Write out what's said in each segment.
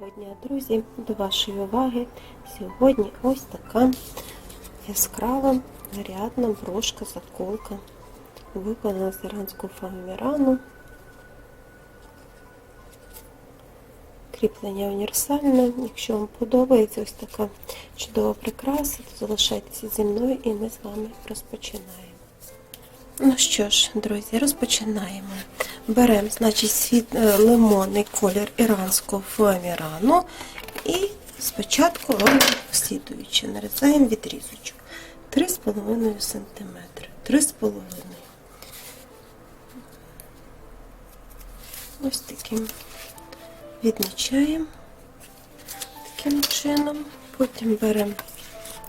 Доброго дня, друзі! До вашої уваги сьогодні ось така яскрава, нарядна брошка, заколка, виконана з іранського фоамірану. Кріплення універсальне. Якщо вам подобається ось така чудова прикраса, то залишайтеся зі мною і ми з вами розпочинаємо. Ну що ж, друзі, розпочинаємо. Беремо, значить, світ, е, лимонний колір іранського фоамірану і спочатку робимо слідуюче. Нарізаємо відрізочок. 3,5 см. 3,5 Ось таким відмічаємо таким чином. Потім беремо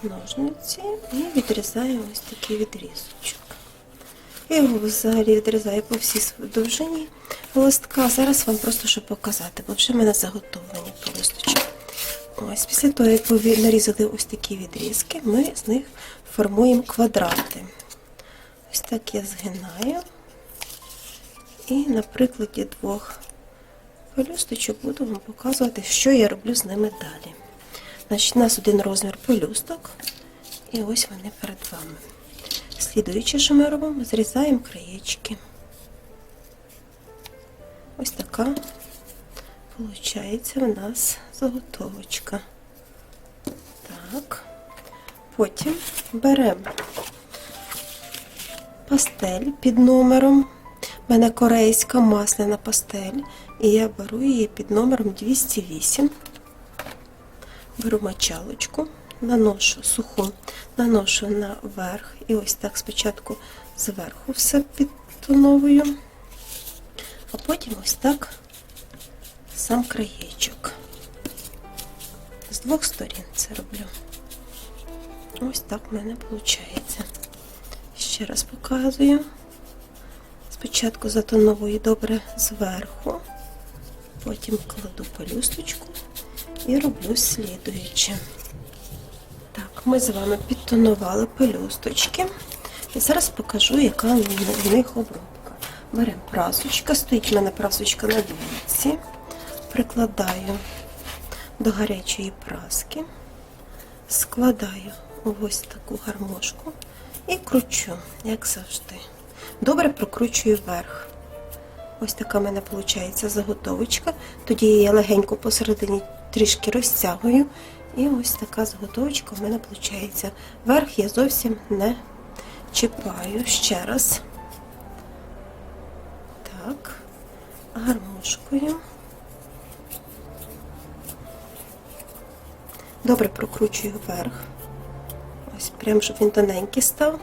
ножниці і відрізаємо ось такий відрізочок. Я його взагалі відрізаю по всій довжині листка. Зараз вам просто щоб показати, бо вже в мене заготовлені полисточки. Ось, після того, як ви нарізали ось такі відрізки, ми з них формуємо квадрати. Ось так я згинаю. І на прикладі двох пелюсточок буду вам показувати, що я роблю з ними далі. Значить, у нас один розмір пелюсток, і ось вони перед вами. Слідуюче, що ми робимо, зрізаємо краєчки. Ось така виходить в нас заготовочка. Так. Потім беремо пастель під номером. У мене корейська масляна пастель. І я беру її під номером 208. Беру мочалочку наношу суху, наношу наверх і ось так спочатку зверху все підтоновую, а потім ось так сам краєчок. З двох сторін це роблю. Ось так в мене виходить. Ще раз показую. Спочатку затоновую добре зверху, потім кладу пелюсточку і роблю слідуюче. Ми з вами підтонували пелюсточки. І зараз покажу, яка в них обробка. Беремо прасочка, стоїть в мене прасочка на двійці. Прикладаю до гарячої праски, складаю ось таку гармошку і кручу, як завжди. Добре прокручую вверх. Ось така в мене виходить заготовочка. Тоді я легенько посередині трішки розтягую. І ось така заготовочка в мене виходить. Верх я зовсім не чіпаю ще раз. Так, гармошкою. Добре прокручую вверх. Ось прям, щоб він тоненький став.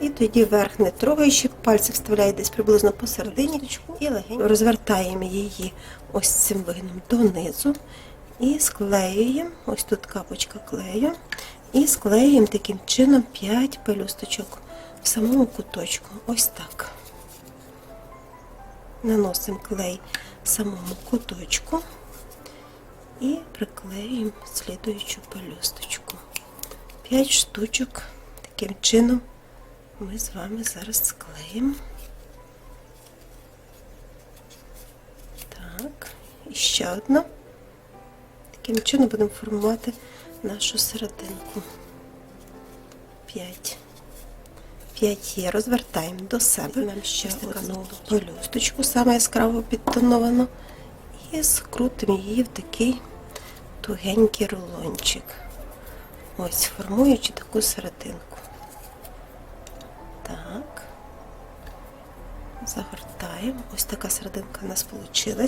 І тоді верх не трогаючи, пальці вставляю десь приблизно посередині і легенько розвертаємо її ось цим вигином донизу. І склеюємо, ось тут капочка клею, і склеюємо таким чином 5 пелюсточок в самому куточку. Ось так. Наносимо клей в самому куточку і приклеюємо слідуючу пелюсточку. 5 штучок. Таким чином ми з вами зараз склеїмо. Так, і ще одна. Таким чином будемо формувати нашу серединку. 5. 5 є. Розвертаємо до себе. Нам ще одну пелюсточку, саме яскраво підтоновану. І скрутимо її в такий тугенький рулончик. Ось, формуючи таку серединку. Так. Загортаємо. Ось така серединка у нас вийшла.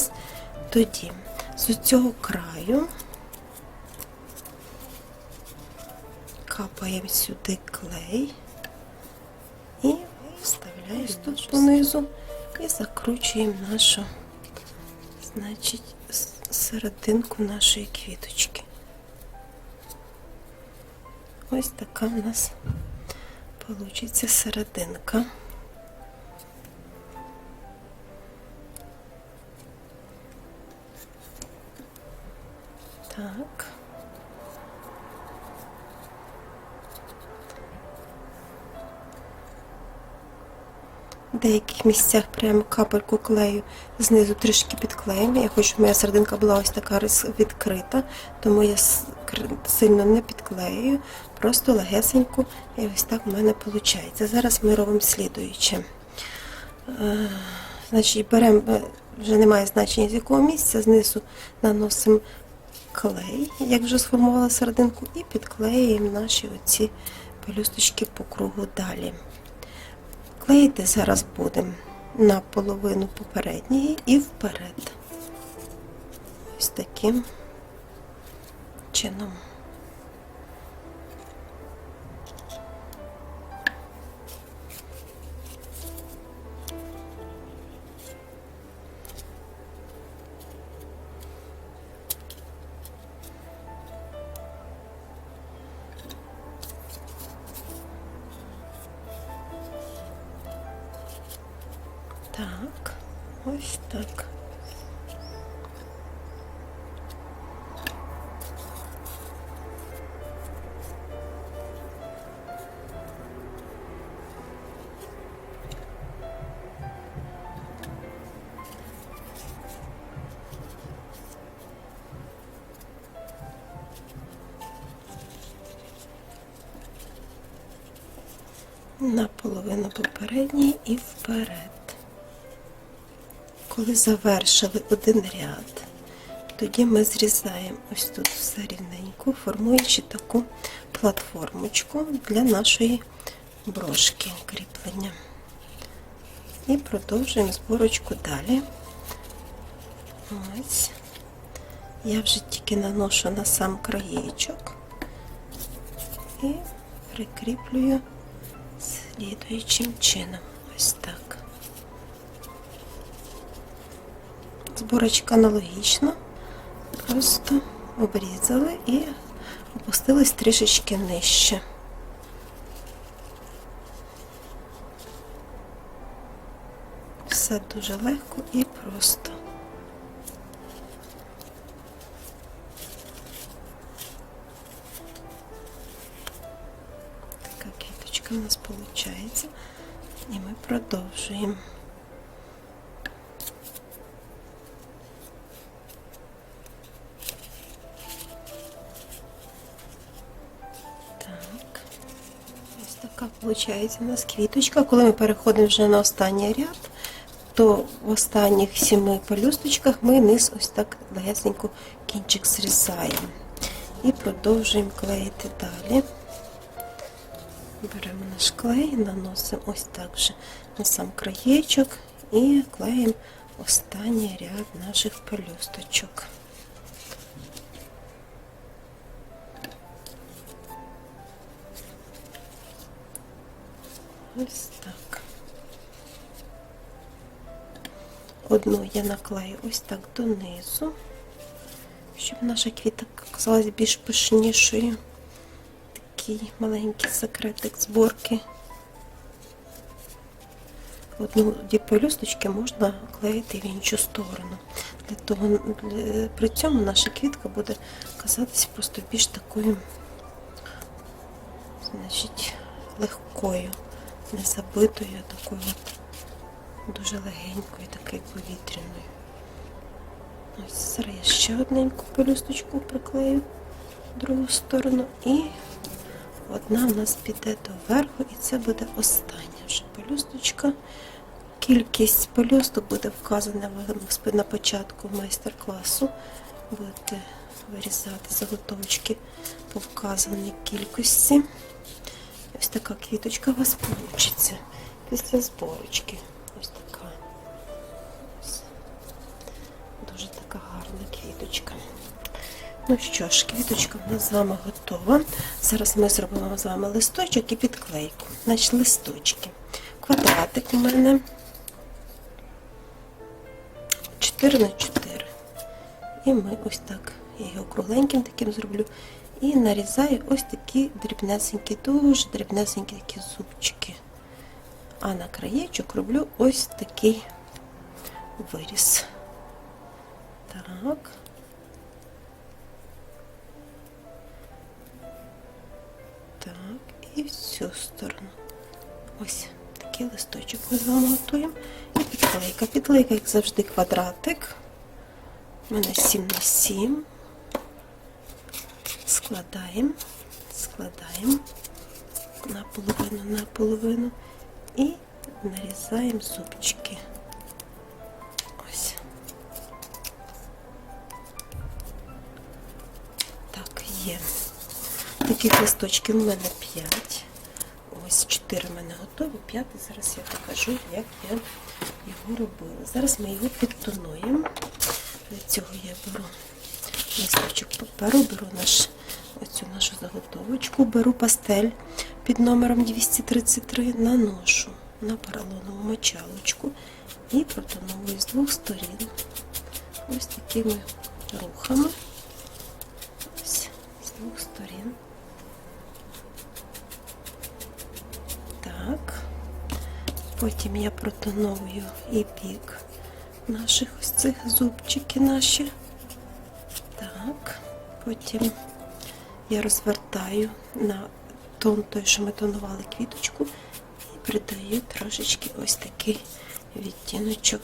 Тоді з цього краю капаємо сюди клей і вставляємо тут понизу і закручуємо нашу, значить, серединку нашої квіточки. Ось така в нас получиться серединка. Деяких місцях прямо капельку клею, знизу трішки підклеїмо. Я хочу, щоб моя серединка була ось така відкрита, тому я сильно не підклеюю, просто легесенько, і ось так в мене виходить. Зараз ми робимо слідуюче. Е, Значить, беремо, е, вже немає значення з якого місця, знизу наносимо клей, як вже сформувала серединку, і підклеюємо наші оці пелюсточки по кругу далі. Клеїти зараз будемо на половину попередньої і вперед. Ось таким чином. Так, ось так. На половину попередній і вперед. Коли завершили один ряд, тоді ми зрізаємо ось тут все рівненько, формуючи таку платформочку для нашої брошки кріплення. І продовжуємо зборочку далі. Ось. Я вже тільки наношу на сам краєчок і прикріплюю слідуючим чином. Ось так. Зборочка аналогічна, просто обрізали і опустились трішечки нижче. Все дуже легко і просто. Така квіточка у нас виходить. І ми продовжуємо. Виходить у нас квіточка. Коли ми переходимо вже на останній ряд, то в останніх сіми пелюсточках ми низ ось так легесенько кінчик зрізаємо. І продовжуємо клеїти далі. Беремо наш клей, наносимо ось так же на сам краєчок і клеїмо останній ряд наших пелюсточок. Ось так. Одну я наклею ось так донизу, щоб наша квітка казалась більш пишнішою. Такий маленький секретик зборки. Одну ді пелюсточки можна клеїти в іншу сторону. Для того, при цьому наша квітка буде казатися просто більш такою, значить, легкою, не забитою, а такою от дуже легенькою, такою повітряною. Ось зараз я ще одненьку пелюсточку приклею в другу сторону і одна в нас піде доверху, і це буде остання вже пелюсточка. Кількість пелюсток буде вказана на початку майстер-класу. Будете вирізати заготовочки по вказаній кількості. Ось така квіточка у вас вийде після зборочки. Ось така. Ось. Дуже така гарна квіточка. Ну що ж, квіточка в нас з вами готова. Зараз ми зробимо з вами листочок і підклейку. Значить, листочки. Квадратик у мене 4 на 4. І ми ось так. Я його кругленьким таким зроблю. І нарізаю ось такі дрібнесенькі, дуже дрібнесенькі такі зубчики. А на краєчок роблю ось такий виріз. Так. Так, і в цю сторону. Ось такий листочок ми з вами готуємо. І підклейка. Підклейка, як завжди, квадратик. У мене 7 на 7. Складаємо, складаємо на половину, на половину і нарізаємо зубчики. Ось. Так, є. Таких листочків у мене 5. Ось 4 в мене готові, 5. Зараз я покажу, як я його робила. Зараз ми його підтонуємо. Для цього я беру листочок паперу, беру наш, оцю нашу заготовочку, беру пастель під номером 233, наношу на поролонову мочалочку і протоновую з двох сторін. Ось такими рухами. Ось з двох сторін. Так. Потім я протоновую і бік наших ось цих зубчики наші. Так. Потім я розвертаю на тон той, що ми тонували квіточку, і придаю трошечки ось такий відтіночок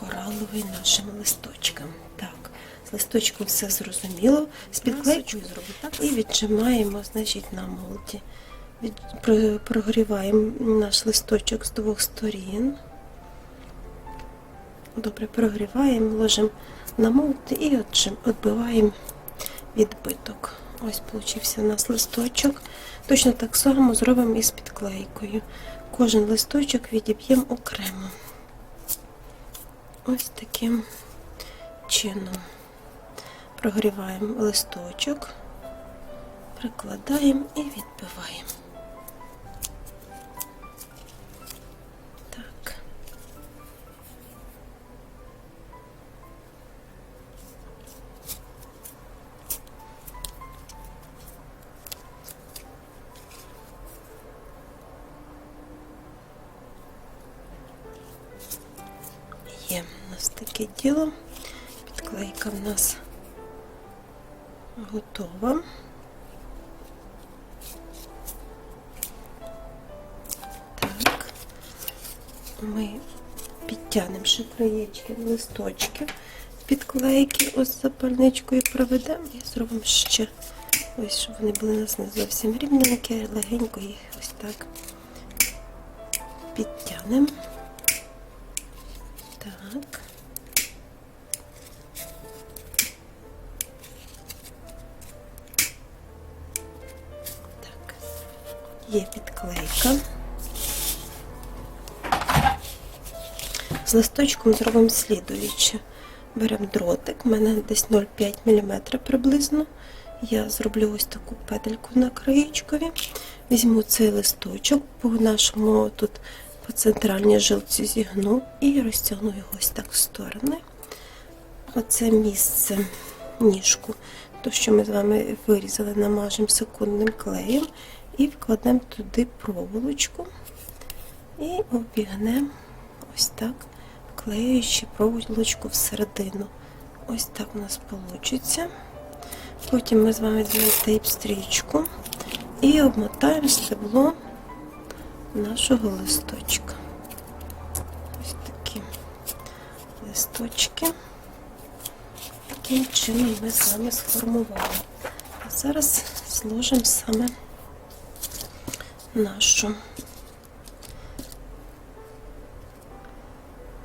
кораловий нашим листочкам. Так, з листочком все зрозуміло. З підклейкою зробимо так і віджимаємо, значить, на молоді. Від, прогріваємо наш листочок з двох сторін. Добре, прогріваємо, ложимо на молот і відбиваємо відбиток. Ось получився у нас листочок. Точно так само зробимо із підклейкою. Кожен листочок відіб'ємо окремо. Ось таким чином. Прогріваємо листочок, прикладаємо і відбиваємо. Нас таке діло. Підклейка в нас готова. Так, ми підтягнемо ще краєчки листочки підклейки ось запальничкою проведемо і зробимо ще ось, щоб вони були у нас не зовсім рівненькі, легенько їх ось так підтягнемо. Є підклейка. З листочком зробимо слідуюче. Беремо дротик, у мене десь 0,5 мм приблизно. Я зроблю ось таку петельку на краєчкові. Візьму цей листочок, по нашому тут по центральній жилці зігну і розтягну його ось так в сторони. Оце місце, ніжку, то, що ми з вами вирізали, намажемо секундним клеєм і вкладемо туди проволочку і обігнемо ось так, вклеюючи проволочку всередину. Ось так у нас вийде. Потім ми з вами візьмемо тейп-стрічку і обмотаємо стебло нашого листочка. Ось такі листочки. Таким чином ми з вами сформували. А зараз зложимо саме нашу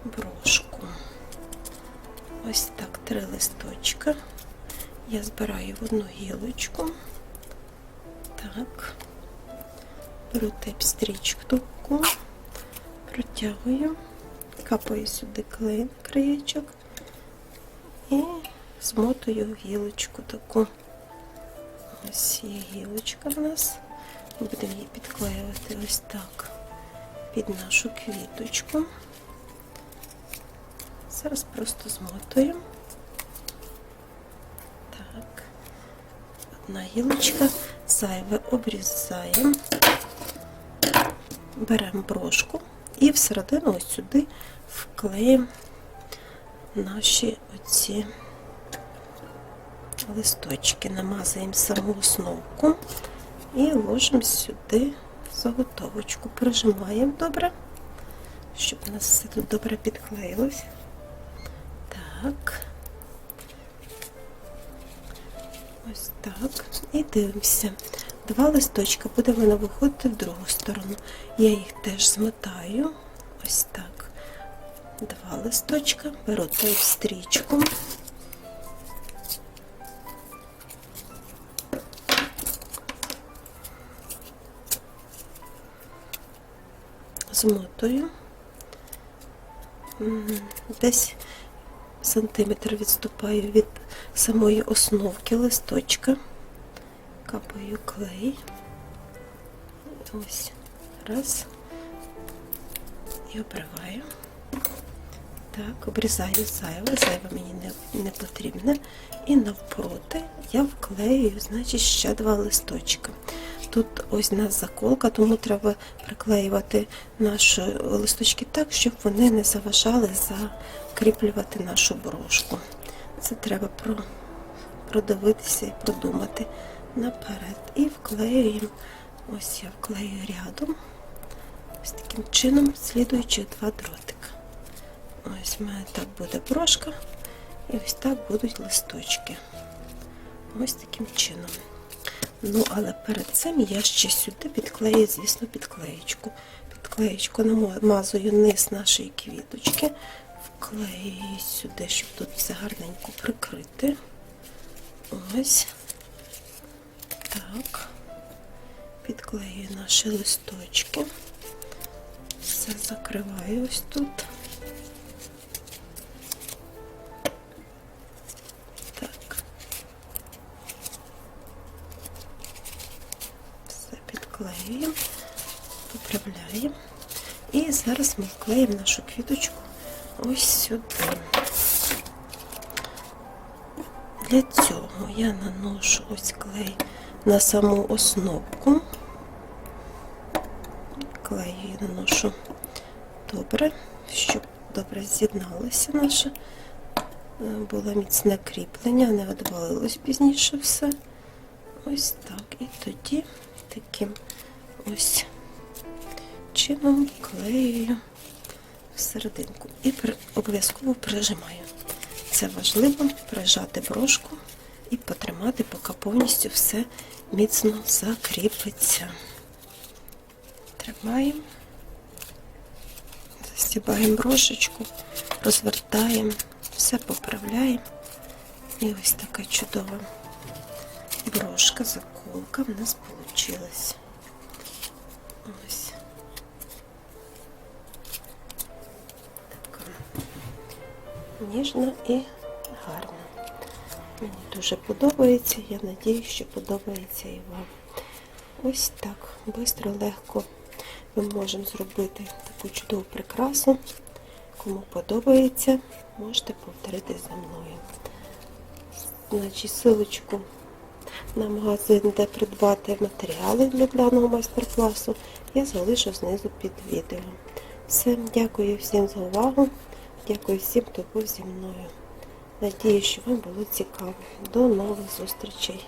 брошку. Ось так три листочка. Я збираю в одну гілочку. Так. Беру теп-стрічку протягую, капаю сюди клей краєчок і змотую гілочку таку. Ось є гілочка в нас. Будемо її підклеювати ось так під нашу квіточку. Зараз просто змотуємо. Так, одна гілочка, зайве обрізаємо, беремо брошку і всередину ось сюди вклеїмо наші оці листочки, намазуємо саму основку і ложимо сюди заготовочку прижимаємо добре, щоб у нас все тут добре підклеїлось. Так. Ось так. І дивимося. Два листочка буде в мене виходити в другу сторону. Я їх теж змотаю. Ось так. Два листочка. Беру той стрічку. Змотую. Десь сантиметр відступаю від самої основки листочка. Капаю клей. Ось. Раз. І обриваю. Так, обрізаю зайве, зайве мені не, не потрібне. І навпроти я вклеюю, значить, ще два листочка. Тут ось у нас заколка, тому треба приклеювати наші листочки так, щоб вони не заважали закріплювати нашу брошку. Це треба про, продивитися і продумати наперед. І вклеюємо, ось я вклею рядом, ось таким чином, слідуючи два дротика. Ось в мене так буде брошка, і ось так будуть листочки. Ось таким чином. Ну, але перед цим я ще сюди підклею, звісно, підклеєчку. Підклеєчку намазую низ нашої квіточки, вклею сюди, щоб тут все гарненько прикрити. Ось. Так. Підклею наші листочки. Все закриваю ось тут. Все поправляємо. І зараз ми вклеїмо нашу квіточку ось сюди. Для цього я наношу ось клей на саму основку. Клей я наношу добре, щоб добре з'єдналося наше. Е, Було міцне кріплення, не відвалилось пізніше все. Ось так. І тоді таким ось чином клею всерединку і обов'язково прижимаю. Це важливо прижати брошку і потримати, поки повністю все міцно закріпиться. Тримаємо, застібаємо брошечку, розвертаємо, все поправляємо. І ось така чудова брошка, заколка в нас вийшла. Ось. Така ніжна і гарна. Мені дуже подобається, я сподіваюся, що подобається і вам. Ось так, швидко, легко ми можемо зробити таку чудову прикрасу. Кому подобається, можете повторити за мною. Значить, силочку на магазин, де придбати матеріали для даного майстер-класу, я залишу знизу під відео. Все, дякую всім за увагу. Дякую всім, хто був зі мною. Надію, що вам було цікаво. До нових зустрічей!